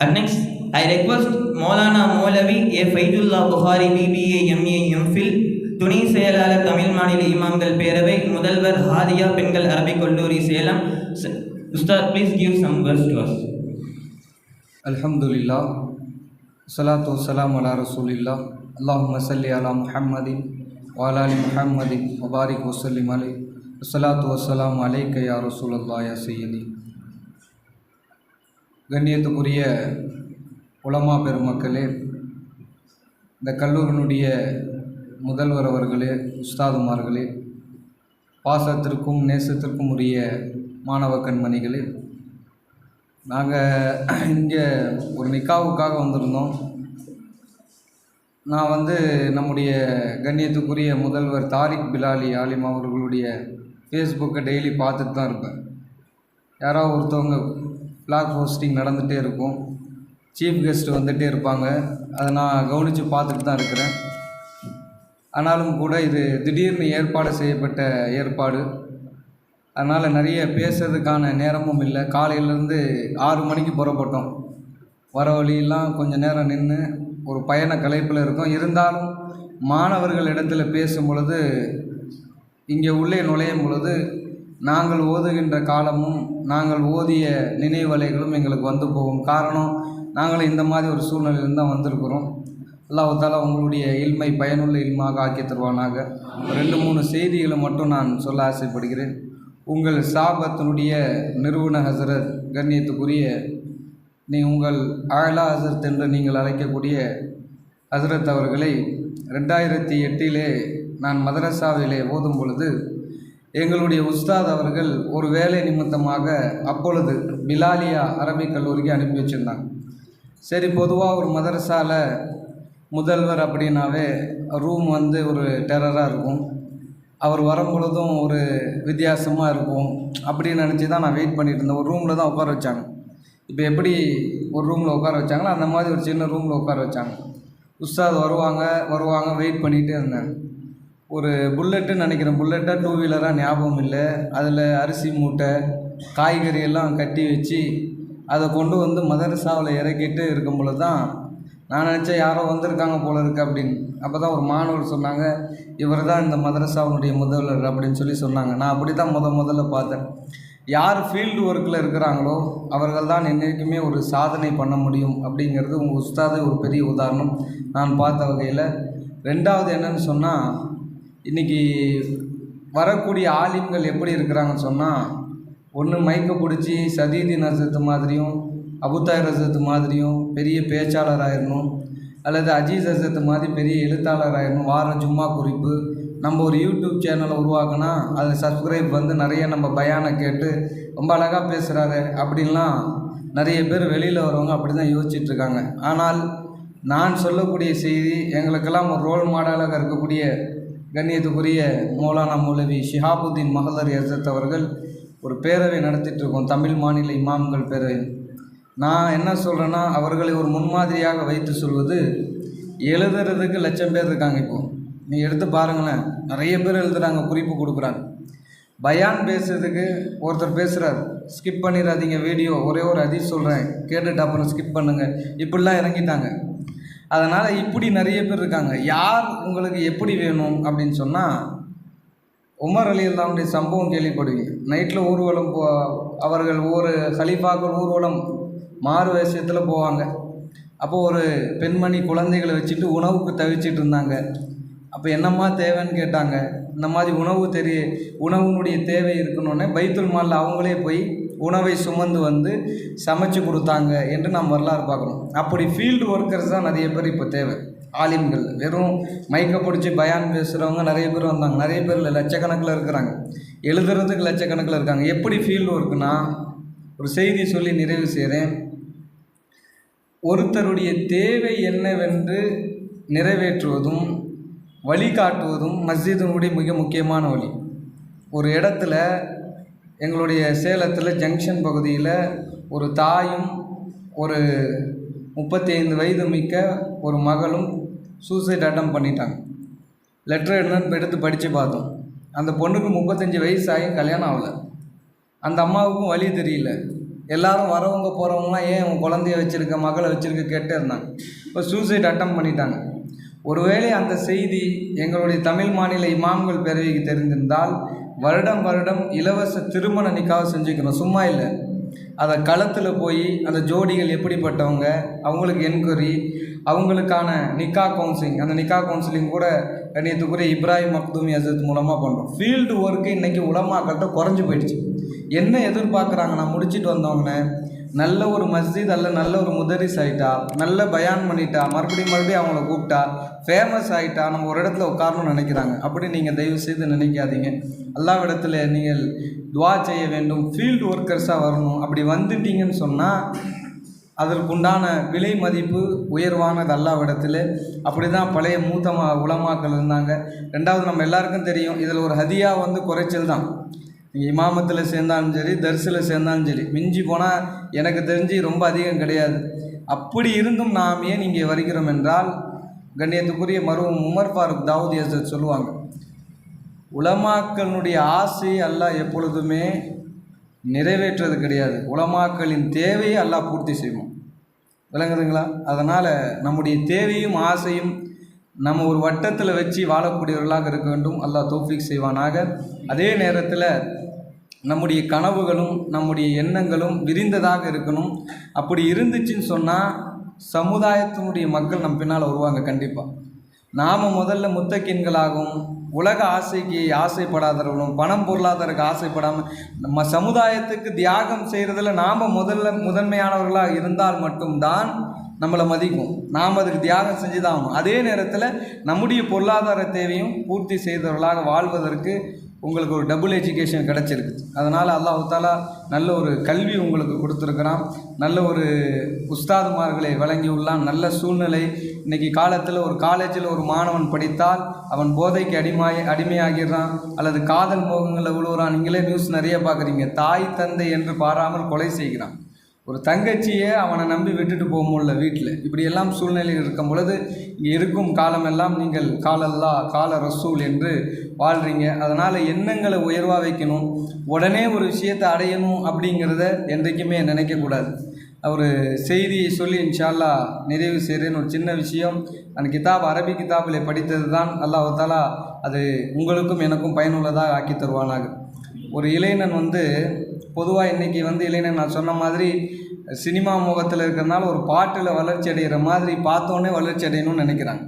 And next, I request Maulana Maulavi A. Faidullah Bukhari BBA MA MPhil துணை செயலாளர் தமிழ் மாநில இமாம்கள் பேரவை முதல்வர் ஹாதியா பெண்கள் அரபிக் கல்லூரி Salem. Ustad please give some verse to us அல்ஹம்துலில்லா சலாத்து வசலாம் அலா ரசூலில்லா. அல்லாஹ் மசல்லி அலா முஹம்மதின் வாலாலி முஹம்மதின் முபாரிக் வசல்லிம் அலி. சலாத்து வசலாம் அலைக்க யா ரசூலல்லா யா சையதி. கண்ணியத்துக்குரிய உலமா பெருமக்களே இந்த கல்லூரினுடைய முதல்வர் அவர்களே உஸ்தாதுமார்களே பாசத்திற்கும் நேசத்திற்கும் உரிய மாணவ கண்மணிகளே நாங்கள் இங்கே ஒரு நிக்காவுக்காக வந்திருந்தோம். நான் வந்து நம்முடைய கண்ணியத்துக்குரிய முதல்வர் தாரிக் பிலாலி ஆலிமா அவர்களுடைய ஃபேஸ்புக்கை டெய்லி பார்த்துட்டு தான் இருப்பேன். யாராவது ஒருத்தவங்க ஃப்ளாக் ஹோஸ்டிங் நடந்துகிட்டே இருக்கும். சீஃப் கெஸ்ட் வந்துகிட்டே இருப்பாங்க. அதை நான் கவனித்து பார்த்துட்டு தான் இருக்கிறேன். ஆனாலும் கூட இது திடீர்னு ஏற்பாடு செய்யப்பட்ட ஏற்பாடு. அதனால் நிறைய பேசுறதுக்கான நேரமும் இல்லை. காலையிலேருந்து ஆறு மணிக்கு புறப்பட்டோம். வர வழியெல்லாம் கொஞ்சம் நேரம் நின்று ஒரு பயண கலைப்பில் இருக்கும். இருந்தாலும் மாணவர்கள் இடத்துல பேசும் பொழுது இங்கே உள்ளே நுழையும் பொழுது நாங்கள் ஓதுகின்ற காலமும் நாங்கள் ஓதிய நினைவலைகளும் எங்களுக்கு வந்து போகும். காரணம் நாங்களும் இந்த மாதிரி ஒரு சூழ்நிலையிலும் தான் வந்திருக்கிறோம். அல்லாஹால உங்களுடைய இல்மை பயனுள்ள இல்மாக ஆக்கி தருவானாக. ரெண்டு மூணு செய்திகளை மட்டும் நான் சொல்ல ஆசைப்படுகிறேன். உங்கள் சாபத்தினுடைய நிறுவன ஹசரத் கண்ணியத்துக்குரிய நீ உங்கள் ஆலா ஹசரத் என்று நீங்கள் அழைக்கக்கூடிய ஹசரத் அவர்களை ரெண்டாயிரத்தி எட்டிலே நான் மதரசாவிலே ஓதும் பொழுது எங்களுடைய உஸ்தாத் அவர்கள் ஒரு வேலை நிமித்தமாக அப்பொழுது பிலாலியா அரபிக் கல்லூரிக்கு அனுப்பி வச்சுருந்தாங்க. சரி பொதுவாக ஒரு மதரசாவில் முதல்வர் அப்படின்னாவே ரூம் வந்து ஒரு டெரராக இருக்கும். அவர் வரும்பொழுதும் ஒரு வித்தியாசமாக இருக்கும் அப்படின்னு நினச்சி தான் நான் வெயிட் பண்ணிட்டு இருந்தேன். ஒரு ரூமில் தான் உட்கார வச்சாங்க. இப்போ எப்படி ஒரு ரூமில் உட்கார வச்சாங்களோ அந்த மாதிரி ஒரு சின்ன ரூமில் உட்கார வச்சாங்க. உஸ்தாத் வருவாங்க வருவாங்க வெயிட் பண்ணிகிட்டே இருந்தேன் ஒரு புல்லட்டுன்னு நினைக்கிறேன் புல்லட்டாக டூ வீலராக ஞாபகம் இல்லை. அதில் அரிசி மூட்டை காய்கறி எல்லாம் கட்டி வச்சு அதை கொண்டு வந்து மதரசாவில் இறக்கிட்டு இருக்கும் பொழுது தான் நான் நினச்சேன் யாரோ வந்திருக்காங்க போல இருக்கு அப்படின்னு. அப்போ தான் ஒரு மாணவர் சொன்னாங்க இவர் தான் இந்த மதரசாவினுடைய முதல்வர் அப்படின்னு சொல்லி சொன்னாங்க. நான் அப்படி தான் முத முதல்ல பார்த்தேன். யார் ஃபீல்டு ஒர்க்கில் இருக்கிறாங்களோ அவர்கள் தான் என்றைக்குமே ஒரு சாதனை பண்ண முடியும் அப்படிங்கிறது உங்கள் உஸ்தாதே ஒரு பெரிய உதாரணம். நான் பார்த்த வகையில் ரெண்டாவது என்னன்னு சொன்னால் இன்றைக்கி வரக்கூடிய ஆலிம்கள் எப்படி இருக்கிறாங்கன்னு சொன்னால் ஒன்று மைக்கை பிடிச்சி சதீதி நசத்து மாதிரியும் அபுதாய் ரசத்து மாதிரியும் பெரிய பேச்சாளர் ஆயிடணும் அல்லது அஜீஸ் ரசத்து மாதிரி பெரிய எழுத்தாளர் ஆயிடணும் வாரம் ஜும்மா குறிப்பு நம்ம ஒரு யூடியூப் சேனலை உருவாக்கினா அதில் சப்ஸ்கிரைப் வந்து நிறைய நம்ம பயானை கேட்டு ரொம்ப அழகாக பேசுகிறாரு அப்படின்லாம் நிறைய பேர் வெளியில் வரவங்க அப்படி தான் யோசிச்சுட்டு இருக்காங்க. ஆனால் நான் சொல்லக்கூடிய செய்தி எங்களுக்கெல்லாம் ஒரு ரோல் மாடலாக இருக்கக்கூடிய கண்ணியத்துக்குரிய மௌலானா மௌலவி ஷிஹாபுத்தீன் மஹலர் எசத் அவர்கள் ஒரு பேரவை நடத்திட்டு இருக்கோம். தமிழ் மாநில இமாம்கள் பேரவை. நான் என்ன சொல்கிறேன்னா அவர்களை ஒரு முன்மாதிரியாக வைத்து சொல்வது எழுதுறதுக்கு லட்சம் பேர் இருக்காங்க இப்போ. நீ எடுத்து பாருங்களேன். நிறைய பேர் எழுதுகிறாங்க குறிப்பு கொடுக்குறாங்க. பயான் பேசுறதுக்கு ஒருத்தர் பேசுகிறார் ஸ்கிப் பண்ணிடாதீங்க வீடியோ ஒரே ஒரு அதி சொல்கிறேன் கேட்டுட்டு அப்புறம் ஸ்கிப் பண்ணுங்கள் இப்படிலாம் இறங்கிட்டாங்க. அதனால் இப்படி நிறைய பேர் இருக்காங்க. யார் உங்களுக்கு எப்படி வேணும் அப்படின்னு சொன்னால் உமர் அலி அல்லாவுடைய சம்பவம் கேள்விப்படுவீங்க. நைட்டில் ஊர்வலம் போ அவர்கள் ஒரு ஹலீஃபாக்கள் ஊர்வலம் மாறு வேஷத்தில் போவாங்க. அப்போ ஒரு பெண்மணி குழந்தைகளை வச்சுட்டு உணவுக்கு தவிச்சிட்டு இருந்தாங்க. அப்போ என்னம்மா தேவைன்னு கேட்டாங்க. இந்த மாதிரி உணவு தெரிய உணவுனுடைய தேவை இருக்கணுன்னே பைத்துல் மாலில் அவங்களே போய் உணவை சுமந்து வந்து சமைச்சு கொடுத்தாங்க என்று நாம் வரலாறு பார்க்குறோம். அப்படி ஃபீல்டு ஒர்க்கர்ஸ் தான் நிறைய பேர் இப்போ தேவை. ஆலிம்கள் வெறும் மைக்கை பிடிச்சி பயான் பேசுகிறவங்க நிறைய பேர் வந்தாங்க. நிறைய பேர் லட்சக்கணக்கில் இருக்கிறாங்க. எழுதுறதுக்கு லட்சக்கணக்கில் இருக்காங்க. எப்படி ஃபீல்டு ஒர்க்குனா ஒரு செய்தி சொல்லி நிறைவு செய்கிறேன் ஒருத்தருடைய தேவை என்னவென்று நிறைவேற்றுவதும் வழிகாட்டுவதும் மஸ்ஜிதினுடைய மிக முக்கியமான வழி. ஒரு இடத்துல எங்களுடைய சேலத்தில் ஜங்ஷன் பகுதியில் ஒரு தாயும் ஒரு முப்பத்தி ஐந்து வயது மிக்க ஒரு மகளும் சூசைட் அட்டம் பண்ணிட்டாங்க. லெட்டர் எடுத்து எடுத்து படித்து பார்த்தோம். அந்த பொண்ணுக்கு முப்பத்தஞ்சு வயசு ஆகி கல்யாணம் ஆகலை. அந்த அம்மாவுக்கும் வழி தெரியல. எல்லாரும் வரவங்க போகிறவங்களாம் ஏன் உன் குழந்தைய வச்சுருக்க மகளை வச்சுருக்க கேட்டே இருந்தாங்க. இப்போ சூசைட் அட்டம் பண்ணிட்டாங்க. ஒருவேளை அந்த செய்தி எங்களுடைய தமிழ் மாநில இமாம்கள் பேரவைக்கு தெரிந்திருந்தால் வருடம் வருடம் இலவச திருமண நிக்காவை செஞ்சுக்கணும் சும்மா இல்லை. அதை களத்தில் போய் அந்த ஜோடிகள் எப்படிப்பட்டவங்க அவங்களுக்கு என்கொயரி அவங்களுக்கான நிக்கா கவுன்சிலிங் அந்த நிக்கா கவுன்சிலிங் கூட கண்ணியத்துக்குரிய இப்ராஹிம் மக்தூமி அசத் மூலமாக பண்ணுறோம் ஃபீல்டு ஒர்க்கு இன்றைக்கி உலமாக்கிட்ட குறைஞ்சி போயிடுச்சு. என்ன எதிர்பார்க்குறாங்க? நான் முடிச்சிட்டு வந்தவங்கன்னு நல்ல ஒரு மஸ்ஜித் அல்ல நல்ல ஒரு முதரிஸ் ஆகிட்டா நல்ல பயான் பண்ணிட்டா மறுபடியும் மறுபடியும் அவங்கள கூப்பிட்டா ஃபேமஸ் ஆகிட்டா நம்ம ஒரு இடத்துல உட்காரணும்னு நினைக்கிறாங்க. அப்படி நீங்கள் தயவு செய்து நினைக்காதீங்க. அல்லாவிடத்தில் நீங்கள் துவா செய்ய வேண்டும் ஃபீல்டு ஒர்க்கர்ஸாக வரணும். அப்படி வந்துட்டீங்கன்னு சொன்னால் அதற்குண்டான விலை மதிப்பு உயர்வானது அல்லாவிடத்தில். அப்படி தான் பழைய மூத்த உலமாக்கள் இருந்தாங்க. ரெண்டாவது நம்ம எல்லாருக்கும் தெரியும் இதில் ஒரு ஹதியாக வந்து குறைச்சல் தான் நீங்கள் இமாமத்தில் சேர்ந்தாலும் சரி தரிசில் சேர்ந்தாலும் சரி மிஞ்சி போனால் எனக்கு தெரிஞ்சு ரொம்ப அதிகம் கிடையாது. அப்படி இருந்தும் நாம் ஏன் இங்கே வருகிறோம் என்றால் கண்ணியத்துக்குரிய மருவம் உமர் ஃபாரூக் தாவூத் யசத் சொல்லுவாங்க உலமாக்களுடைய ஆசை அல்லாஹ் எப்பொழுதுமே நிறைவேற்றுறது கிடையாது. உலமாக்களின் தேவையை அல்லாஹ் பூர்த்தி செய்வோம். விளங்குதுங்களா? அதனால் நம்முடைய தேவையும் ஆசையும் நம்ம ஒரு வட்டத்தில் வச்சு வாழக்கூடியவர்களாக இருக்க வேண்டும். அல்லாஹ் தோஃபிக் செய்வானாக. அதே நேரத்தில் நம்முடைய கனவுகளும் நம்முடைய எண்ணங்களும் விரிந்ததாக இருக்கணும். அப்படி இருந்துச்சுன்னு சொன்னால் சமுதாயத்தினுடைய மக்கள் நம் பின்னால் வருவாங்க கண்டிப்பாக நாம் முதல்ல முத்தக்கின்களாகவும் உலக ஆசைக்கு ஆசைப்படாதவர்களும் பணம் பொருளாதாரக்கு ஆசைப்படாமல் நம்ம சமுதாயத்துக்கு தியாகம் செய்கிறதுல நாம் முதல்ல முதன்மையானவர்களாக இருந்தால் மட்டும்தான் நம்மளை மதிக்கும். நாம் அதுக்கு தியாகம் செஞ்சு தான் ஆகணும். அதே நேரத்தில் நம்முடைய பொருளாதார தேவையும் பூர்த்தி செய்தவர்களாக வாழ்வதற்கு உங்களுக்கு ஒரு டபுள் எஜுகேஷன் கிடச்சிருக்கு. அதனால் அல்லாஹ் நல்ல ஒரு கல்வி உங்களுக்கு கொடுத்துருக்குறான். நல்ல ஒரு உஸ்தாதுமார்களை வழங்கியுள்ளான். நல்ல சூழ்நிலை. இன்னைக்கு காலத்தில் ஒரு காலேஜில் ஒரு மாணவன் படித்தால் அவன் போதைக்கு அடிமாய் அடிமையாகிறான் அல்லது காதல் மோகங்களில் விழுகிறான் நீங்களே நியூஸ் நிறைய பார்க்குறீங்க. தாய் தந்தை என்று பாராமல் கொலை செய்கிறான். ஒரு தங்கச்சியை அவனை நம்பி விட்டுட்டு போக முடியல வீட்டில். இப்படியெல்லாம் சூழ்நிலையில் இருக்கும் பொழுது இங்கே இருக்கும் காலமெல்லாம் நீங்கள் காலல்லா கால ரசூல் என்று வாழ்கிறீங்க அதனால் எண்ணங்களை உயர்வாக வைக்கணும். உடனே ஒரு விஷயத்தை அடையணும் அப்படிங்கிறத என்றைக்குமே நினைக்கக்கூடாது. ஒரு செய்தியை சொல்லி இன்ஷால்லா நிறைவு செய்கிறேன்னு ஒரு சின்ன விஷயம். அந்த கிதாப் அரபி கிதாபில் படித்தது தான் அல்லாஹ் தாலா அது உங்களுக்கும் எனக்கும் பயனுள்ளதாக ஆக்கி தருவானாக. ஒரு இளைஞன் வந்து பொதுவாக இன்றைக்கி வந்து இளைஞன் நான் சொன்ன மாதிரி சினிமா முகத்தில் இருக்கிறனால ஒரு பாட்டில் வளர்ச்சி அடைகிற மாதிரி பார்த்தோன்னே வளர்ச்சி அடையணும்னு நினைக்கிறாங்க.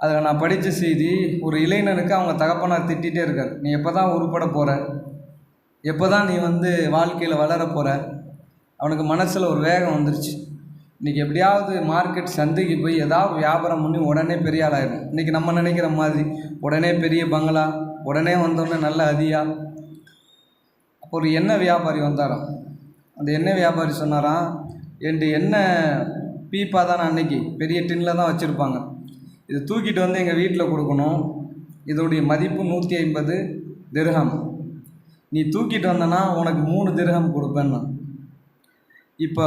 அதில் நான் படித்த செய்தி ஒரு இளைஞனுக்கு அவங்க தகப்பனார் திட்டிகிட்டே இருக்கார். நீ எப்போ தான் உருப்பட போகிற எப்போ தான் நீ வந்து வாழ்க்கையில் வளர போகிற அவனுக்கு மனசில் ஒரு வேகம் வந்துருச்சு. இன்றைக்கி எப்படியாவது மார்க்கெட் சந்தைக்கு போய் ஏதாவது வியாபாரம் பண்ணி உடனே பெரிய ஆளாயிடும் இன்றைக்கி நம்ம நினைக்கிற மாதிரி உடனே பெரிய பங்களா உடனே வந்தோடனே நல்ல அதியா? அப்போ ஒரு எண்ணெய் வியாபாரி வந்தாராம். அந்த எண்ணெய் வியாபாரி சொன்னாராம் என் எண்ணெய் பீப்பா தான் அன்னைக்கு? பெரிய டின்னில் தான் வச்சுருப்பாங்க. இதை தூக்கிட்டு வந்து எங்கள் வீட்டில் கொடுக்கணும். இதோடைய மதிப்பு நூற்றி ஐம்பது திருகம் நீ தூக்கிட்டு வந்தனா உனக்கு மூணு திருகம் கொடுப்பேன்னா. இப்போ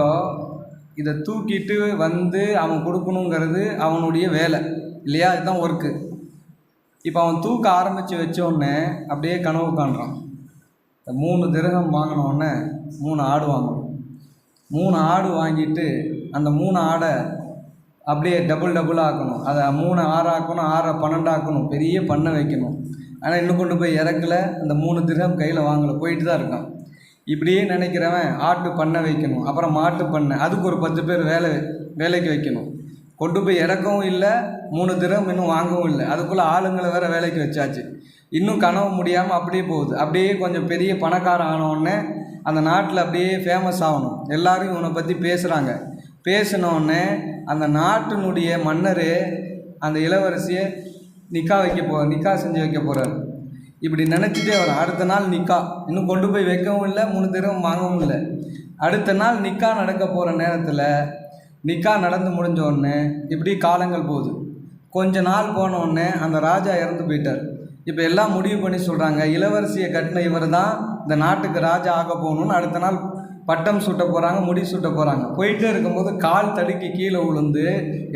இதை தூக்கிட்டு வந்து அவன் கொடுக்கணுங்கிறது அவனுடைய வேலை. இல்லையா? இதுதான் ஒர்க்கு இப்போ அவன் தூக்க ஆரம்பித்து வச்சோடனே அப்படியே கனவு காண்றான். இந்த மூணு திரகம் வாங்கினோடனே மூணு ஆடு வாங்கணும் மூணு ஆடு வாங்கிட்டு அந்த மூணு ஆடை அப்படியே டபுள் டபுள் ஆக்கணும். அதை மூணு ஆறு ஆக்கணும் ஆறை பன்னெண்டு ஆக்கணும் பெரிய பண்ணை வைக்கணும். ஆனால் இன்னும் கொண்டு போய் இறக்கல. அந்த மூணு திரகம் கையில் வாங்கலை. போயிட்டு தான் இருக்கான். இப்படியே நினைக்கிறவன் ஆட்டு பண்ணை வைக்கணும். அப்புறம் மாட்டு பண்ணை. அதுக்கு ஒரு பத்து பேர் வேலை வேலைக்கு வைக்கணும். கொண்டு போய் இறக்கவும் இல்லை மூணு திரம் இன்னும் வாங்கவும் இல்லை. அதுக்குள்ளே ஆளுங்களை வேற வேலைக்கு வச்சாச்சு. இன்னும் கனவு முடியாமல் அப்படியே போகுது. அப்படியே கொஞ்சம் பெரிய பணக்காரன் ஆனவுடனே அந்த நாட்டில் அப்படியே ஃபேமஸ் ஆகணும். எல்லோரும் இவனை பற்றி பேசுகிறாங்க பேசினோடனே அந்த நாட்டினுடைய மன்னர் அந்த இளவரசியை நிக்கா வைக்க போ நிக்கா செஞ்சு வைக்க போகிறாரு இப்படி நினச்சிட்டே வர அடுத்த நாள் நிக்கா. இன்னும் கொண்டு போய் வைக்கவும் இல்லை மூணு திரம் வாங்கவும் இல்லை. அடுத்த நாள் நிக்கா நடக்க போகிற நேரத்தில் நிக்கா நடந்து முடிஞ்ச உடனே இப்படி காலங்கள் போகுது. கொஞ்ச நாள் போன உடனே அந்த ராஜா இறந்து போயிட்டார். இப்போ எல்லாம் முடிவு பண்ணி சொல்கிறாங்க இளவரசியை கட்டின இவர் தான் இந்த நாட்டுக்கு ராஜா ஆக போகணும்னு அடுத்த நாள் பட்டம் சுட்ட போகிறாங்க முடி சுட்ட போகிறாங்க போயிட்டே இருக்கும்போது கால் தடுக்கி கீழே விழுந்து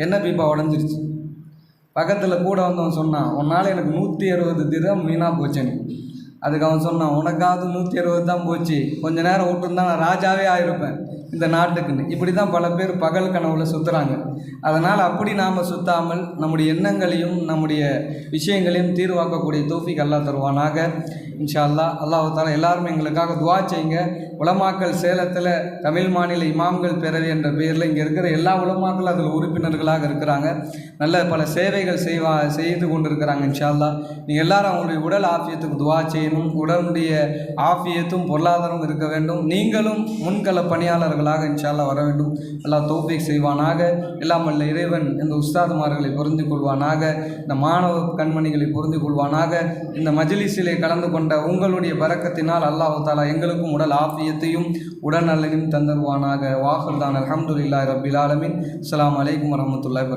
என்ன பீப்பா உடஞ்சிருச்சு? பக்கத்தில் கூட வந்தவன் சொன்னான் உன்னால் எனக்கு நூற்றி அறுபது திரம் வீணாக போச்சேன்னு அதுக்கு அவன் சொன்னான் உனக்காவது நூற்றி அறுபது தான் போச்சு. கொஞ்ச நேரம் விட்டுருந்தா நான் ராஜாவே ஆயிருப்பேன். இந்த நாட்டுக்குன்னு. இப்படி தான் பல பேர் பகல் கனவுல சுற்றுறாங்க அதனால் அப்படி நாம் சுத்தாமல் நம்முடைய எண்ணங்களையும் நம்முடைய விஷயங்களையும் தீர்வாக்கக்கூடிய தோஃபிக் அல்லா தருவானாக. இன்ஷா அல்லா அல்லாஹால எல்லாருமே எங்களுக்காக துவா செய்யுங்க. உலமாக்கல் சேலத்தில் தமிழ் மாநில இமாம்கள் பேரவை என்ற பெயரில் இங்கே இருக்கிற எல்லா உலமாக்களும் அதில் உறுப்பினர்களாக இருக்கிறாங்க. நல்ல பல சேவைகள் செய்வா செய்து கொண்டிருக்கிறாங்க இன்ஷா அல்லா நீங்கள் எல்லாரும் அவங்களுடைய உடல் ஆஃபியத்துக்கு துவா செய்யணும். உடலுடைய ஆஃபியத்தும் பொருளாதாரம் இருக்க வேண்டும். நீங்களும் முன்கள பணியாளர்கள் இன்ஷா இன்ஷால்லா வர வேண்டும். எல்லா தௌஃபீக் செய்வானாக. எல்லாம் வல்ல இறைவன் இந்த உஸ்தாதுமார்களை பொருந்து கொள்வானாக. இந்த மாணவ கண்மணிகளை பொருந்து கொள்வானாக. இந்த மஜ்லிஸிலே கலந்து கொண்ட உங்களுடைய பறக்கத்தினால் அல்லாஹ் தாலா எங்களுக்கும் உடல் ஆஃபியத்தையும் உடல்நலனையும் தந்தருவானாக. வாஹர்தான் அல்ஹம்துலில்லாஹி ரபிலாலமின் அலாம் அஸ்ஸலாமு அலைக்கும் வரஹ்மத்துல்லாஹி